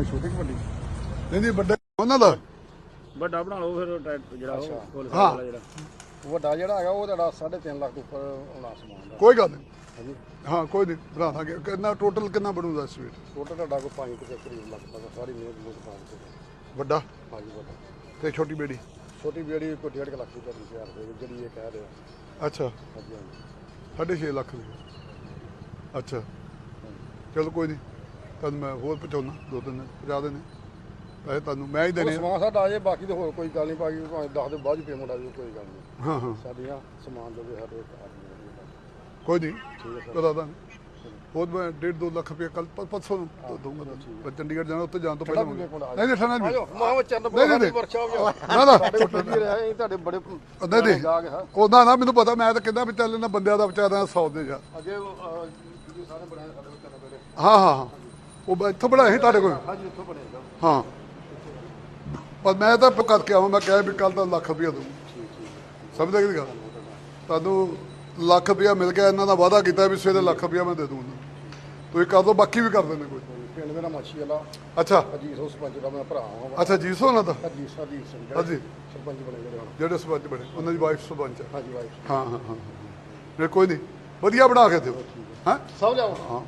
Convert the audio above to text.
ਮੈਂ ਛੋਟੀ ਕਿ ਵੱਡੀ? ਨਹੀਂ ਨਹੀਂ ਵੱਡੇ ਉਹਨਾਂ ਦਾ। ਵੱਡਾ ਬਣਾ ਲਓ ਫਿਰ ਟਰੈਕਟਰ ਜਿਹੜਾ ਅੱਛਾ। ਉਹ ਫੁੱਲ ਹਾਂ। ਵਾਲਾ ਜਿਹੜਾ। ਵੱਡਾ ਜਿਹੜਾ ਹੈਗਾ ਉਹ ਤੁਹਾਡਾ 3.5 ਲੱਖ ਤੋਂ ਉੱਪਰ ਆਉਣਾ ਸਮਾਨ ਦਾ। ਕੋਈ ਗੱਲ ਨਹੀਂ। ਹਾਂਜੀ। ਹਾਂ ਕੋਈ ਨਹੀਂ ਬਣਾ ਦਾਂਗੇ। ਕਿੰਨਾ ਟੋਟਲ ਕਿੰਨਾ ਬਣੂਗਾ ਇਸ ਵੇਟ ਟੋਟਲ ਤੁਹਾਡਾ ਕੋਈ 5 ਕੁ ਕਰੀਬ ਲੱਖ ਤੱਕ ਸਾਰੀ ਮਿਹਨਤ ਮੁੱਕ ਪਾ ਕੇ ਵੱਡਾ? ਹਾਂਜੀ ਵੱਡਾ। ਤੇ ਛੋਟੀ ਬੇੜੀ? ਛੋਟੀ ਬੇੜੀ ਕੋਈ 1.5 ਲੱਖ ਦੀ ਤੁਹਾਡੀ ਤਿਆਰ ਹੋਏਗੀ ਜਿਹੜੀ ਇਹ ਕਹਿ ਰਿਹਾ ਅੱਛਾ। ਹਾਂਜੀ ਹਾਂਜੀ। ਸਾਢੇ ਛੇ ਲੱਖ ਦੀ। ਅੱਛਾ। ਚਲੋ ਕੋਈ ਨਹੀਂ। ਤੁਹਾਨੂੰ ਮੈਂ ਹੋਰ ਪਹੁੰਚਾਉਣਾ ਦੋ ਤਿੰਨ ਪਹੁੰਚਾ ਦੇਣੇ ਪੈਸੇ ਤੁਹਾਨੂੰ ਮੈਂ ਹੀ ਉਹ ਦੇਣੇ ਆ। ਸਮਾਨ ਸਾਡਾ ਆ ਜੇ ਬਾਕੀ ਤੇ ਹੋਰ ਕੋਈ ਗੱਲ ਨਹੀਂ ਬਾਕੀ ਭਾਵੇਂ 10 ਦੇ ਬਾਅਦ ਹੀ ਪੇਮੈਂਟ ਆ ਜਾਵੇ ਕੋਈ ਗੱਲ ਨਹੀਂ। ਹਾਂ ਹਾਂ। ਸਾਡੀਆਂ ਸਮਾਨ ਵੀ ਸਾਡੇ ਆਦਮੀ ਕੋਈ ਨਹੀਂ। ਕਰਾ ਦਾਂਗੇ ਹੋਰ ਮੈਂ ਡੇਢ ਦੋ ਲੱਖ ਰੁਪਏ ਕੱਲ ਪਰਸੋਂ ਨੂੰ ਦ- ਦਊਂਗਾ ਮੈਂ ਚੰਡੀਗੜ੍ਹ ਜਾਣਾ ਉੱਥੇ ਜਾਣ ਤੋਂ ਪਹਿਲਾਂ ਕੋਲ ਆ ਨਹੀਂ ਨਹੀਂ ਠਾਣਾ ਆਜੋ ਮਾਹਮਦ ਚੰਦ ਨਹੀਂ, ਨਹੀਂ, ਨਹੀਂ। ਵਰਕਸ਼ਾਪ ਨਾ ਨਾ। ਸਾਡੇ ਕੋਲ ਵੀ ਰਿਹਾ ਇਹ? ਤੁਹਾਡੇ ਬੜੇ ਨਹੀਂ ਨਹੀਂ। ਜਾ ਕੇ ਹਾਂ। ਉਹਦਾ ਨਾ ਮੈਨੂੰ ਪਤਾ ਮੈਂ ਤਾਂ ਕਹਿੰਦਾ ਵੀ ਚੱਲ ਇਹਨਾਂ ਬੰਦਿਆਂ ਦਾ ਵਿਚਾਰਾ ਸੌ ਦੇ ਜਾ। ਅੱਗੇ ਉਹ, ਅਹ, ਸਾਰੇ ਬਣਾਏ ਸਾਡੇ ਕੋਲ ਤਿੰਨ ਬੜੇ ਹਾਂ ਹਾਂ ਹਾਂ। ਉਹ ਇੱਥੋਂ ਬਣਾਏ ਸੀ ਤੁਹਾਡੇ ਕੋਲ? ਹਾਂਜੀ ਉੱਥੋਂ ਬਣੇਗਾ ਹਾਂ। ਪਰ ਮੈਂ ਤਾਂ ਕਰਕੇ ਆਵਾਂ ਮੈਂ ਕਿਹਾ ਵੀ ਕੱਲ ਤਾਂ ਲੱਖ ਰੁਪਇਆ ਦਊਂ। ਸਮਝਦੇ ਕਿ ਗੱਲ? ਤੁਹਾਨੂੰ ਲੱਖ ਰੁਪਇਆ ਮਿਲ ਗਿਆ ਇਹਨਾਂ ਦਾ ਵਾਅਦਾ ਕੀਤਾ ਵੀ ਸਵੇਰੇ ਲੱਖ ਰੁਪਇਆ ਮੈਂ ਦੇ ਦੂੰਗਾ ਤੁਸੀਂ ਕਰ ਦੋ ਬਾਕੀ ਵੀ ਕਰ ਦੇਣੇ ਕੋਈ। ਪਿੰਡ ਮੇਰਾ ਮਾਛੀ ਵਾਲਾ। ਅੱਛਾ। ਅਜੀਤ ਹੋ ਸਰਪੰਚ ਦਾ ਮੈਂ ਭਰਾ ਹਾਂ। ਅੱਛਾ ਜੀ ਸੋਨਾ ਦਾ ਅਜੀਤ ਸਰਦੀਪ ਸਿੰਘ ਹਾਂਜੀ। ਸਰਪੰਚ ਬਣੇ ਜਿਹੜੇ ਸਰਪੰਚ ਬਣੇ ਉਹਨਾਂ ਦੀ ਵਾਈਫ ਸਰਪੰਚ ਹੈ ਹਾਂਜੀ ਵਾਈਫ। ਹਾਂ ਹਾਂ ਹਾਂ ਹਾਂ। ਕੋਈ ਨਹੀਂ। ਵਧੀਆ ਬਣਾ ਕੇ ਦਿਓ। ਹਾਂ। ਸਭ ਲਿਆਓ। ਹਾਂ।